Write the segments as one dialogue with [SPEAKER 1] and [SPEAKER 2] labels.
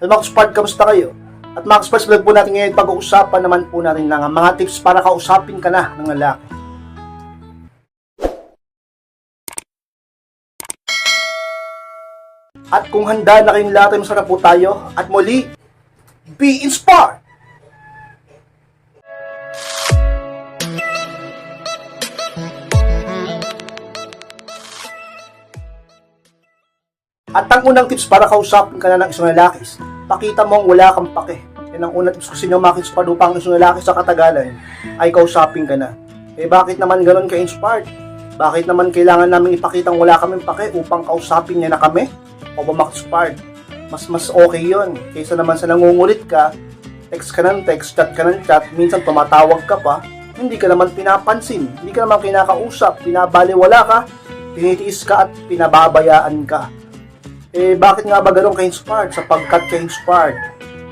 [SPEAKER 1] Hello mga Spart, kamusta kayo? At mga Spart, vlog po natin ngayon, pag-uusapan naman po natin ng mga tips para kausapin ka na ng lalaki. At kung handa na kayong lahat, masarap po tayo. At muli, be inspired! At ang unang tips para kausapin ka na ng isang lalaki, pakita mo ang wala kang pake. Yan ang unang tips ko sa inyo, mga kids, para upang isang lalaki sa katagalan ay kausapin ka na. Eh bakit naman ganun ka-inspired? Bakit naman kailangan namin ipakitang wala kaming pake upang kausapin niya na kami? O ba ma-inspired? Mas mas okay yon kaysa naman sa nangungulit ka, text ka ng text, chat ka ng chat, minsan tumatawag ka pa, hindi ka naman pinapansin, hindi ka naman kinakausap, pinabaliwala ka, tinitiis ka at pinababayaan ka. Eh, bakit nga ba ganun ka-inspired? Sapagkat ka-inspired.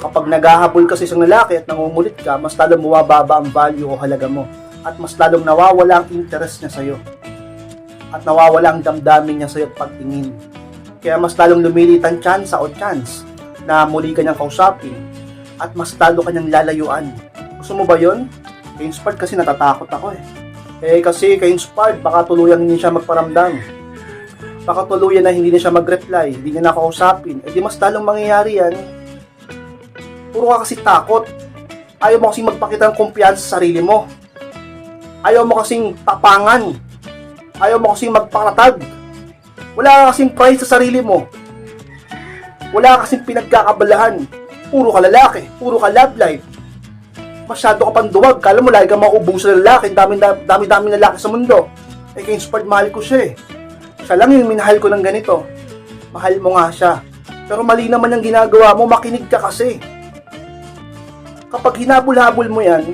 [SPEAKER 1] Kapag naghahabol ka sa isang lalaki at nangungulit ka, mas lalong bumababa ang value o halaga mo. At mas lalong nawawala ang interest niya sa'yo. At nawawala ang damdamin niya sa'yo at pagtingin. Kaya mas lalong lumilit ang chance o chance na muli ka niyang kausapin at mas lalo ka niyang lalayuan. Gusto mo ba yon? Ka-inspired kasi natatakot ako eh. Eh kasi ka-inspired, baka tuluyan hindi siya magparamdam baka tuluyan na hindi na siya mag-reply, hindi niya nakausapin, eh di mas lalong mangyayari yan. Puro ka kasi takot. Ayaw mo kasing magpakita ng kumpiyansa sa sarili mo. Ayaw mo kasing tapangan. Ayaw mo kasing magpakatag. Wala ka kasing pride sa sarili mo. Wala ka kasing pinagkakabalahan. Puro ka lalaki. Puro ka love life. Masyado ka pang duwag. Kala mo lagi ka maubong sa lalaki. Dami-dami lalaki sa mundo. Eh, kaya inspired mahal ko siya eh. Siya lang yung minahal ko ng ganito. Mahal mo nga siya. Pero mali naman yung ginagawa mo, makinig ka kasi. Kapag hinabol-habol mo yan,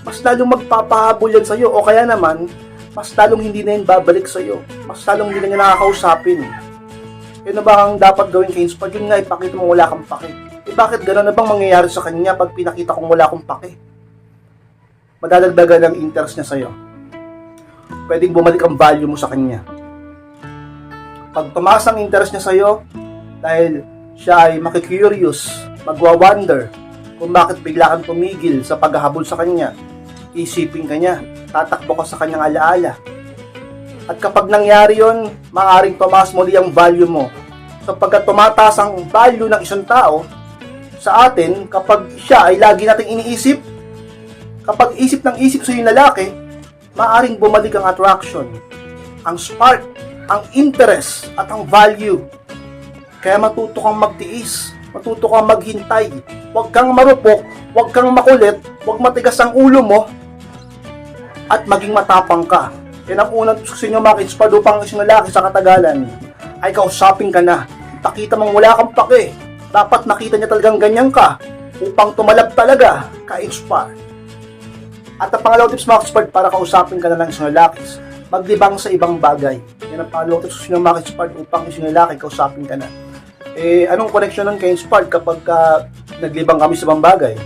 [SPEAKER 1] mas lalong magpapahabol yan sa'yo. O kaya naman, mas lalong hindi na yan babalik sa'yo. Mas lalong hindi na niya nakakausapin. Yun na ba ang dapat gawin kay Inspire? Yun nga, ipakita mo wala kang pake. Eh bakit gano'n na bang mangyayari sa kanya pag pinakita kong wala akong pake? Madadagdagan ang interest niya sa'yo. Pwedeng bumalik ang value mo sa kanya pag tumaas ang interest niya sa'yo, dahil siya ay makikurious, magwa-wonder kung bakit bigla kang tumigil sa paghahabol sa kanya, isipin ka niya, tatakbo ka sa kanyang alaala. At kapag nangyari yon, maaaring tumaas muli ang value mo. Sapagkat tumataas ang value ng isang tao sa atin kapag siya ay lagi nating iniisip, kapag isip ng isip sa yung lalaki, maaaring bumalik ang attraction, ang spark, ang interest at ang value. Kaya matuto kang magtiis, matuto kang maghintay. Huwag kang marupok, huwag kang makulit, huwag matigas ang ulo mo, at maging matapang ka. Yan ang unang sa inyo maka-inspire upang isang lalaki sa katagalan ay kausapin ka na. Pakita mong wala kang pake. Dapat nakita niya talagang ganyan ka upang tumalab talaga ka-inspire. At ang pangalawang tips mga expert para kausapin ka na ng isang lalaki, maglibang sa ibang bagay. Yan ang tips ng mga expert upang isang lalaki kausapin ka na. Eh, anong connection ng ka-inspired kapag ka naglibang kami sa ibang bagay?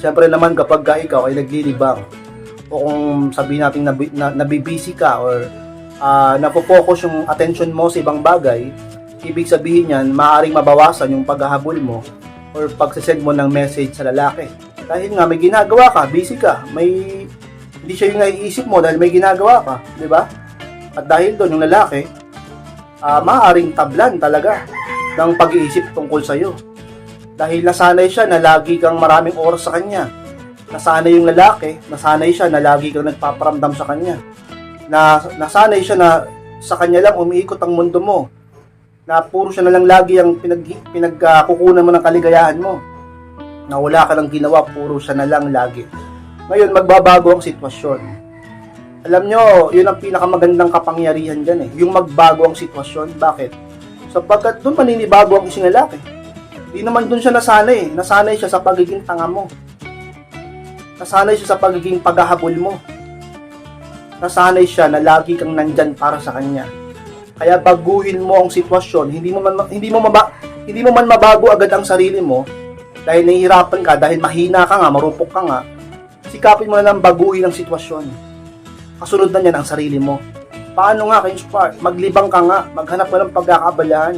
[SPEAKER 1] Siyempre naman kapag ka ikaw ay naglilibang o kung sabihin natin na, na, nabibisi ka or uh, napofocus yung attention mo sa ibang bagay, ibig sabihin yan, maaaring mabawasan yung paghahabol mo or pagsasend mo ng message sa lalaki. Dahil nga may ginagawa ka, busy ka, may hindi siya yung naiisip mo dahil may ginagawa ka, di ba? At dahil doon yung lalaki, uh, maaaring tablan talaga ng pag-iisip tungkol sa'yo. Dahil nasanay siya na lagi kang maraming oras sa kanya. Nasanay yung lalaki, nasanay siya na lagi kang nagpaparamdam sa kanya. Na, nasanay siya na sa kanya lang umiikot ang mundo mo. Na puro siya na lang lagi ang pinag, pinagkukunan mo ng kaligayahan mo. Na wala ka lang ginawa, puro siya na lang lagi. Ngayon, magbabago ang sitwasyon. Alam nyo, yun ang pinakamagandang kapangyarihan dyan eh. Yung magbago ang sitwasyon. Bakit? Sapagkat doon maninibago ang isang lalaki. Di naman doon siya nasanay. Nasanay siya sa pagiging tanga mo. Nasanay siya sa pagiging paghahabol mo. Nasanay siya na lagi kang nandyan para sa kanya. Kaya baguhin mo ang sitwasyon. Hindi mo man hindi mo maba, hindi mo man mabago agad ang sarili mo dahil nahihirapan ka, dahil mahina ka nga, marupok ka nga. Sikapin mo na lang baguhin ang sitwasyon. Kasunod na niyan ang sarili mo. Paano nga kayo spark? Maglibang ka nga, maghanap ka ng pagkakabalahan.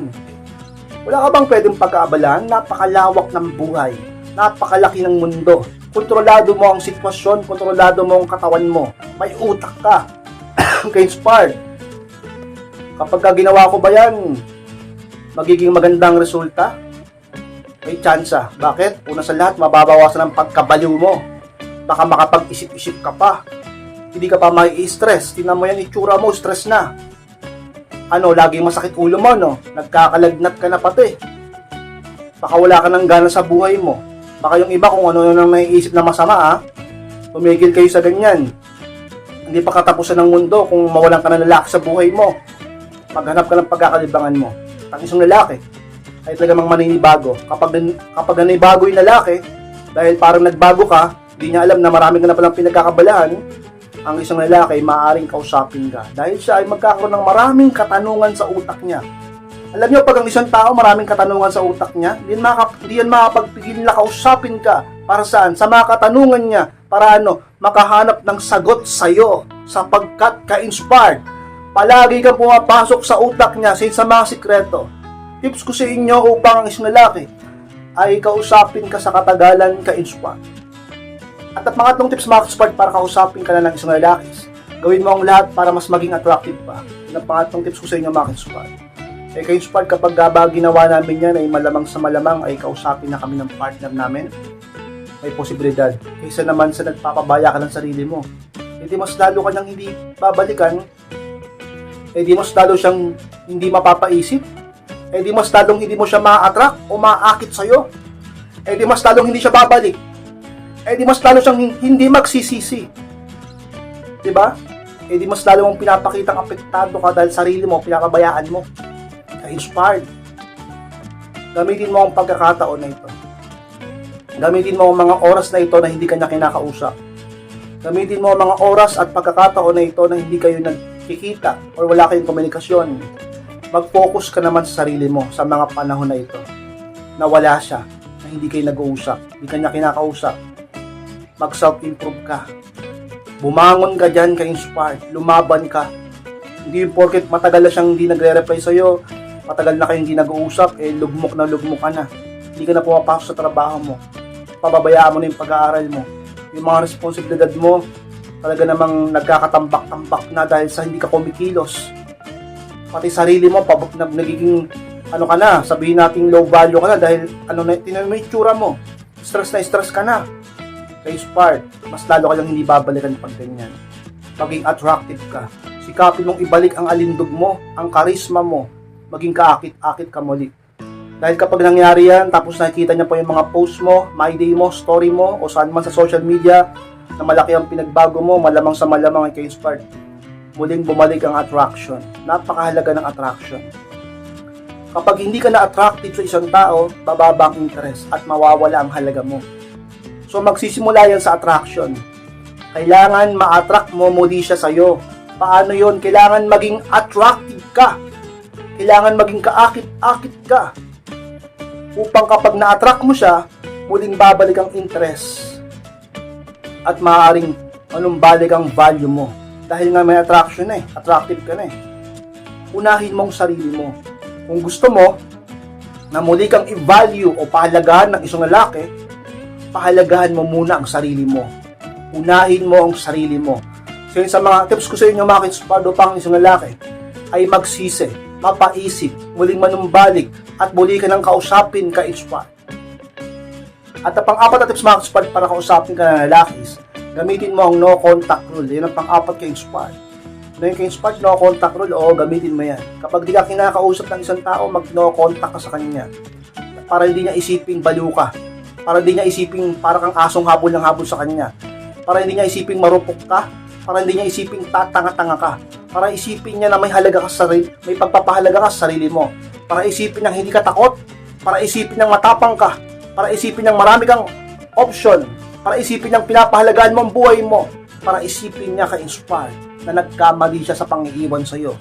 [SPEAKER 1] Wala ka bang pwedeng pag-aabalaan? Napakalawak ng buhay. Napakalaki ng mundo. Kontrolado mo ang sitwasyon, kontrolado mo ang katawan mo. May utak ka. Kaya inspired. Kapag ka ginawa ko ba yan, magiging magandang resulta? May tsansa. Bakit? Una sa lahat, mababawasan ang pagkabaliw mo. Baka makapag-isip-isip ka pa. Hindi ka pa may stress Tingnan mo yan, itsura mo, stress na. Ano, laging masakit ulo mo, no? Nagkakalagnat ka na pati. Baka wala ka ng gana sa buhay mo. Baka yung iba kung ano nang naiisip na masama, ha? Tumigil kayo sa ganyan. Hindi pa katapusan ng mundo kung mawalan ka ng lalaki sa buhay mo. Maghanap ka ng pagkakalibangan mo. Ang isang lalaki, ay talagang maninibago. Kapag, kapag nanibago yung lalaki, dahil parang nagbago ka, hindi niya alam na marami ka na palang pinagkakabalahan, ang isang lalaki, maaaring kausapin ka. Dahil siya ay magkakaroon ng maraming katanungan sa utak niya. Alam niyo, pag ang isang tao maraming katanungan sa utak niya, hindi yan, makaka- hindi yan makapagpigil na kausapin ka. Para saan? Sa mga katanungan niya. Para ano? Makahanap ng sagot sa'yo. Sapagkat ka-inspired. Palagi kang pumapasok sa utak niya sa mga sikreto. Tips ko sa inyo upang ang isang lalaki ay kausapin ka sa katagalan ka-inspired. At ang pangatlong tips mga ka-inspired para kausapin ka na ng isang lalaki, gawin mo ang lahat para mas maging attractive pa. Yun ang pangatlong tips ko sa inyo mga ka-inspired. Eh ka-inspired kapag gaba ginawa namin yan ay malamang sa malamang ay kausapin na kami ng partner namin may posibilidad. Kaysa naman sa nagpapabaya ka ng sarili mo. Hindi mas lalo ka nang hindi babalikan, eh di mas lalo siyang hindi mapapaisip, eh di mas lalong hindi mo siya ma-attract o ma-akit sa'yo, eh di mas lalong hindi siya babalik, eh di mas lalo siyang hin- hindi magsisisi. Di ba? Eh di mas lalo mong pinapakitang apektado ka dahil sarili mo, pinakabayaan mo. Ka-inspired. Gamitin mo ang pagkakataon na ito. Gamitin mo ang mga oras na ito na hindi kanya kinakausap. Gamitin mo ang mga oras at pagkakataon na ito na hindi kayo nagkikita or wala kayong komunikasyon. Mag-focus ka naman sa sarili mo sa mga panahon na ito na wala siya, na hindi kayo nag-uusap, hindi kanya kinakausap. Mag-self-improve ka. Bumangon ka dyan, ka-inspired. Lumaban ka. Hindi yung porket matagal na siyang hindi nagre-reply sa'yo, matagal na kayong hindi nag-uusap, eh lugmok na lugmok ka na. Hindi ka na pumapasok sa trabaho mo. Pababayaan mo na yung pag-aaral mo. Yung mga responsibilidad mo, talaga namang nagkakatambak-tambak na dahil sa hindi ka kumikilos. Pati sarili mo, pab- na, nagiging ano ka na, sabihin nating low value ka na dahil ano na, tinan mo yung itsura mo. Stress na stress ka na. Part, mas lalo ka lang hindi babalikan pag ganyan. Maging attractive ka. Sikapin mong ibalik ang alindog mo, ang karisma mo, maging kaakit-akit ka muli. Dahil kapag nangyari yan, tapos nakikita niya po yung mga post mo, my day mo, story mo, o saan man sa social media, na malaki ang pinagbago mo, malamang sa malamang ay ka-inspired. Muling bumalik ang attraction. Napakahalaga ng attraction. Kapag hindi ka na-attractive sa isang tao, bababa ang interest at mawawala ang halaga mo. So magsisimula yan sa attraction. Kailangan ma-attract mo muli siya sa'yo. Paano yon? Kailangan maging attractive ka. Kailangan maging kaakit-akit ka. Upang kapag na-attract mo siya, muling babalik ang interest. At maaaring manumbalik ang value mo. Dahil nga may attraction na eh. Attractive ka na eh. Unahin mong sarili mo. Kung gusto mo, na muli kang i-value o pahalagahan ng isang lalaki, pahalagahan mo muna ang sarili mo. Unahin mo ang sarili mo. So yun sa mga tips ko sa inyo mga kinspado pang isang lalaki, ay magsisi, mapaisip, muling manumbalik, at muli ka nang kausapin ka inspire. At ang pang-apat na tips mga kinspado para kausapin ka ng lalaki is, gamitin mo ang no contact rule. Yan ang pang-apat ka inspire. No yung ka-inspired, no contact rule, oo, gamitin mo yan. Kapag di ka kinakausap ng isang tao, mag no contact ka sa kanya. Para hindi niya isiping baliw ka. Para hindi niya isiping para kang asong habol ng habol sa kanya. Para hindi niya isiping marupok ka. Para hindi niya isiping tatanga-tanga ka. Para isipin niya na may halaga ka sa sarili, may pagpapahalaga ka sa sarili mo. Para isipin niya hindi ka takot. Para isipin niya matapang ka. Para isipin niya marami kang option. Para isipin niya pinapahalagaan mo ang buhay mo. Para isipin niya ka-inspired na nagkamali siya sa pangiiwan sa'yo.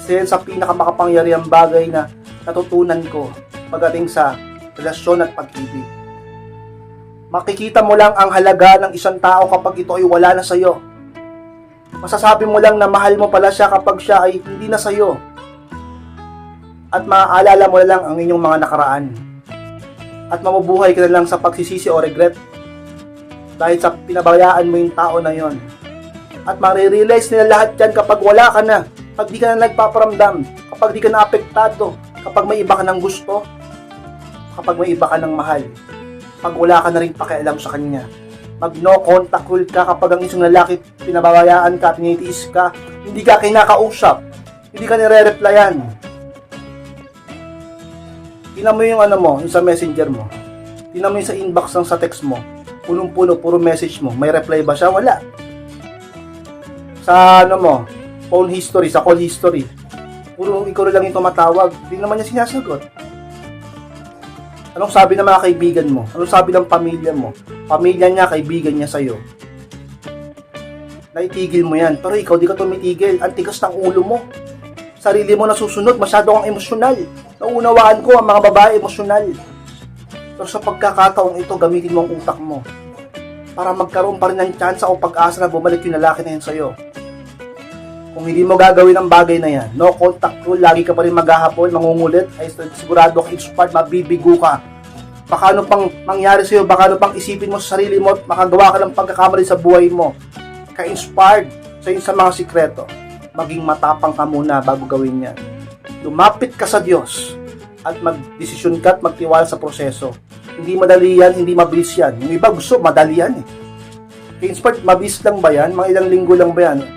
[SPEAKER 1] Isa yan sa pinakamakapangyarihang bagay na natutunan ko pagdating sa relasyon at pag-ibig. Makikita mo lang ang halaga ng isang tao kapag ito ay wala na sa'yo. Masasabi mo lang na mahal mo pala siya kapag siya ay hindi na sa'yo. at maaalala mo lang ang inyong mga nakaraan. At mamubuhay ka na lang sa pagsisisi o regret dahil sa pinabayaan mo yung tao na yon. At marirealize nila lahat yan kapag wala ka na, kapag di ka na nagpaparamdam, kapag di ka na apektado, kapag may iba ka ng gusto, kapag may iba ka ng mahal, pag wala ka na rin pakialam sa kanya. Mag no contact rule ka kapag ang isang lalaki pinababayaan ka, tinitiis ka, hindi ka kinakausap, hindi ka nire-replyan. Tingnan mo yung ano mo, yung sa messenger mo. Tingnan mo yung sa inbox ng sa text mo. Punong-puno, puro message mo. May reply ba siya? Wala. Sa ano mo, phone history, sa call history. Puro ikaw lang yung tumatawag. Hindi naman niya sinasagot. Anong sabi ng mga kaibigan mo? Anong sabi ng pamilya mo? Pamilya niya, kaibigan niya sa'yo. Naitigil mo yan. Pero ikaw di ka tumitigil. Ang tigas ng ulo mo. Sarili mo nasusunod. Masyado kang emosyonal. Naunawaan ko ang mga babae emosyonal. Pero sa pagkakataong ito, gamitin mo ang utak mo. Para magkaroon pa rin ng chance o pag-asa na bumalik yung lalaki na yun sa'yo. Kung hindi mo gagawin ang bagay na yan, no contact rule, lagi ka pa rin maghahapon, mangungulit, ay sigurado ka inspired, mabibigo ka. Baka ano pang mangyari sa'yo, baka ano pang isipin mo sa sarili mo makagawa ka ng pagkakamali sa buhay mo. Ka-inspired sa sa mga sikreto. Maging matapang ka muna bago gawin yan. Lumapit ka sa Diyos at magdesisyon ka at magtiwala sa proseso. Hindi madali yan, hindi mabilis yan. Yung iba gusto, madali yan eh. Ka-inspired, mabilis lang ba yan? Mga ilang linggo lang ba yan?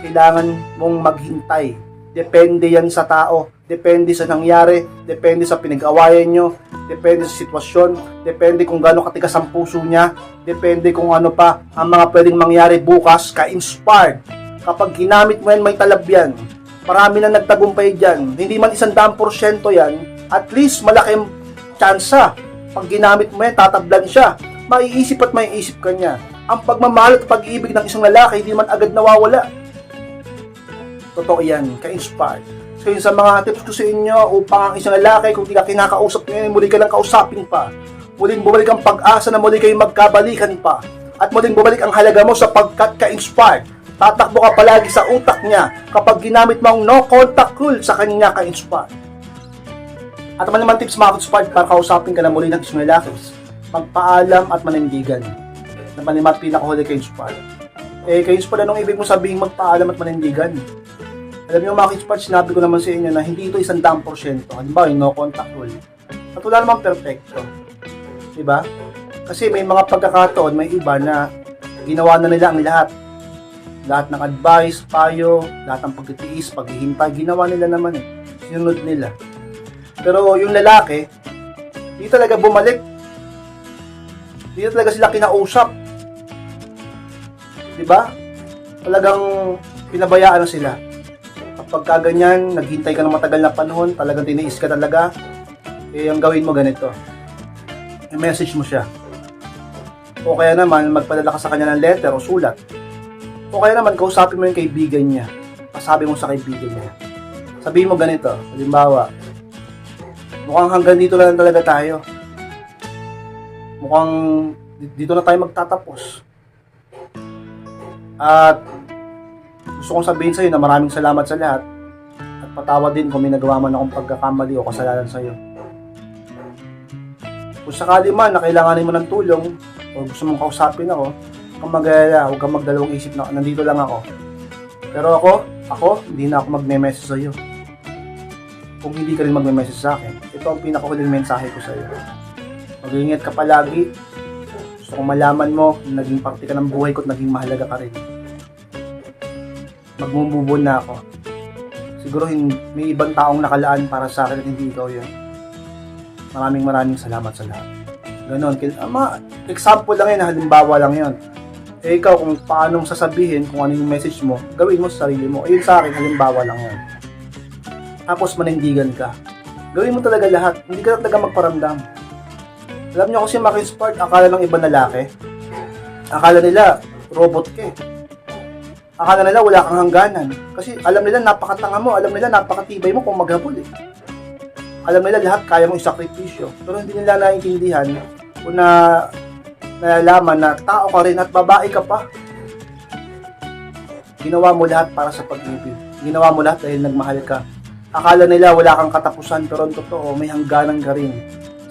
[SPEAKER 1] Kailangan mong maghintay. Depende yan sa tao. Depende sa nangyari. Depende sa pinag-awayan nyo. Depende sa sitwasyon. Depende kung gaano katigas ang puso niya. Depende kung ano pa ang mga pwedeng mangyari bukas. Ka-inspired. Kapag ginamit mo yan, may talab yan. Marami na nagtagumpay dyan. Hindi man isang daang porsyento yan. At least malaking tsansa. Pag ginamit mo yan, tatablan siya. Maiisip at maiisip ka niya. Ang pagmamahal at pag-ibig ng isang lalaki, hindi man agad nawawala totoo yan, ka-inspired. So yun sa mga tips ko sa inyo upang ang isang lalaki kung di ka kinakausap ngayon, muli ka lang kausapin pa. Muling bumalik ang pag-asa na muli kayo magkabalikan pa. At muling bumalik ang halaga mo sapagkat ka-inspired. Tatakbo ka palagi sa utak niya kapag ginamit mo ang no contact rule sa kanya ka-inspired. At naman naman tips mga ka-inspired para kausapin ka na muli ng isang lalaki. Magpaalam at manindigan. Naman naman pinakahuli ka-inspired. Eh, ka-inspired anong ibig mo sabihin magpaalam at manindigan? Alam niyo mga kids sinabi ko naman sa inyo na hindi ito isang daang porsyento. Halimbawa, yung no contact rule. At wala namang perfecto. Diba? Kasi may mga pagkakataon, may iba na ginawa na nila ang lahat. Lahat ng advice, payo, lahat ng pagtitiis, paghihintay, ginawa nila naman eh. Sinunod nila. Pero yung lalaki, hindi talaga bumalik. Hindi talaga sila kinausap. Diba? Talagang pinabayaan na sila pagka ganyan, naghintay ka ng matagal na panahon, talagang tiniis ka talaga, eh, ang gawin mo ganito. I-message mo siya. O kaya naman, magpadala ka sa kanya ng letter o sulat. O kaya naman, kausapin mo yung kaibigan niya. Pasabi mo sa kaibigan niya. Sabihin mo ganito, halimbawa, mukhang hanggang dito lang talaga tayo. Mukhang dito na tayo magtatapos. At gusto kong sabihin sa iyo na maraming salamat sa lahat at patawad din kung may nagawa man akong pagkakamali o kasalanan sa iyo. Kung sakali man na kailanganin mo ng tulong o gusto mong kausapin ako, kung mag-alala, huwag kang magdalawang isip na nandito lang ako. Pero ako, ako, hindi na ako magme-message sa iyo. Kung hindi ka rin magme-message sa akin, ito ang pinakahuling mensahe ko sa iyo. Mag-iingat ka palagi. Gusto kong malaman mo na naging parte ka ng buhay ko at naging mahalaga ka rin magmumubon na ako. Siguro may ibang taong nakalaan para sa akin at hindi ikaw yun. Maraming maraming salamat sa lahat. Ganon. Ama, example lang yun, halimbawa lang yun. Eh ikaw, kung paano sasabihin, kung ano yung message mo, gawin mo sa sarili mo. Ayun sa akin, halimbawa lang yun. Tapos manindigan ka. Gawin mo talaga lahat. Hindi ka talaga magparamdam. Alam niyo kasi makinspired, akala ng ibang lalaki, akala nila, robot ka eh akala nila wala kang hangganan. Kasi alam nila napakatanga mo, alam nila napakatibay mo kung maghabol eh. Alam nila lahat kaya mong isakripisyo. Pero hindi nila naiintindihan kung na nalalaman na tao ka rin at babae ka pa. Ginawa mo lahat para sa pag-ibig. Ginawa mo lahat dahil nagmahal ka. Akala nila wala kang katapusan pero ang totoo may hangganan ka rin.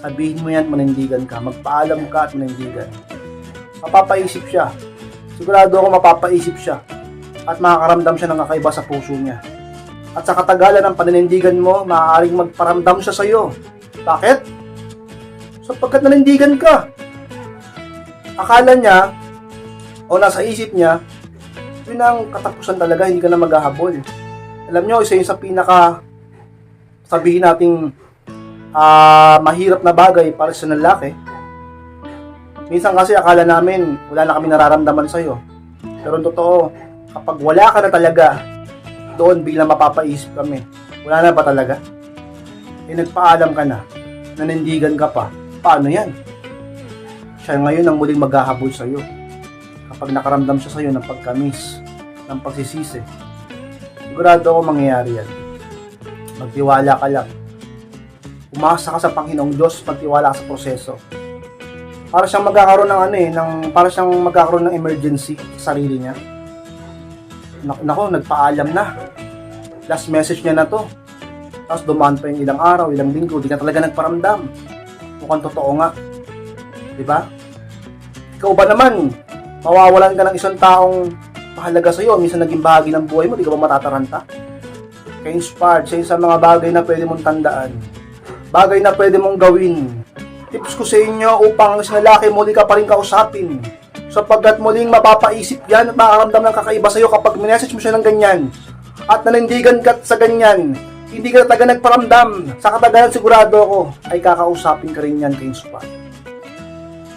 [SPEAKER 1] Sabihin mo yan, manindigan ka. Magpaalam ka at manindigan. Mapapaisip siya. Sigurado ako mapapaisip siya. At makakaramdam siya ng kakaiba sa puso niya. At sa katagalan ng paninindigan mo, maaaring magparamdam siya sa'yo. Bakit? Sapagkat nanindigan ka. Akala niya, o nasa isip niya, yun ang katapusan talaga, hindi ka na maghahabol. Alam nyo, isa yun sa pinaka, sabihin nating, ah mahirap na bagay para sa lalaki. Minsan kasi akala namin, wala na kami nararamdaman sa'yo. Pero totoo, kapag wala ka na talaga, doon biglang mapapaisip kami. Wala na ba talaga? Eh nagpaalam ka na, nanindigan ka pa, paano yan? Siya ngayon ang muling maghahabol sa'yo. Kapag nakaramdam siya sa'yo ng pagkamis, ng pagsisisi, sigurado ako mangyayari yan. Magtiwala ka lang. Umasa ka sa Panginoong Diyos, magtiwala ka sa proseso. Para siyang magkakaroon ng ano eh, ng, para siyang magkakaroon ng emergency sa sarili niya. Nako, nagpaalam na. Last message niya na to. Tapos dumaan pa yung ilang araw, ilang linggo, di ka talaga nagparamdam. Mukhang totoo nga. Di ba? Ikaw ba naman, mawawalan ka ng isang taong mahalaga sa'yo, minsan naging bahagi ng buhay mo, di ka ba matataranta? Kaya inspired sa sa mga bagay na pwede mong tandaan. Bagay na pwede mong gawin. Tips ko sa inyo upang sa lalaki muli ka pa rin kausapin. Sapagkat muling mapapaisip yan at makakaramdam ng kakaiba sa'yo kapag minessage mo siya ng ganyan. At nanindigan ka sa ganyan. Hindi ka talaga nagparamdam. Sa katagalan sigurado ako ay kakausapin ka rin yan kay Inspire.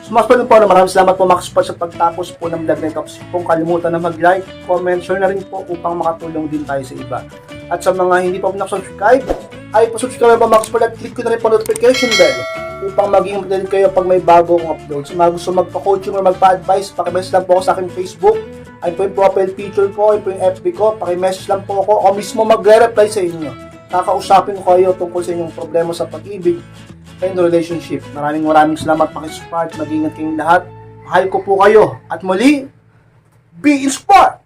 [SPEAKER 1] Sumaspa po na maraming salamat po Max Spot sa pagtapos po ng vlog na ito. Kung kalimutan na mag-like, comment, share na rin po upang makatulong din tayo sa iba. At sa mga hindi pa po nakasubscribe, ay pasubscribe po Max Spot at click ko na rin po notification bell upang maging updated kayo pag may bago akong upload. Sa mga gusto magpa-coaching or magpa-advise, pakimessage lang po ako sa aking Facebook. Ay po yung profile picture ko, ay po yung FB ko, pakimessage lang po ako. Ako mismo magre-reply sa inyo. Kakausapin ko kayo tungkol sa inyong problema sa pag-ibig and relationship. Maraming maraming salamat pakisupport. Mag-ingat kayong lahat. Mahal ko po kayo. At muli, be inspired!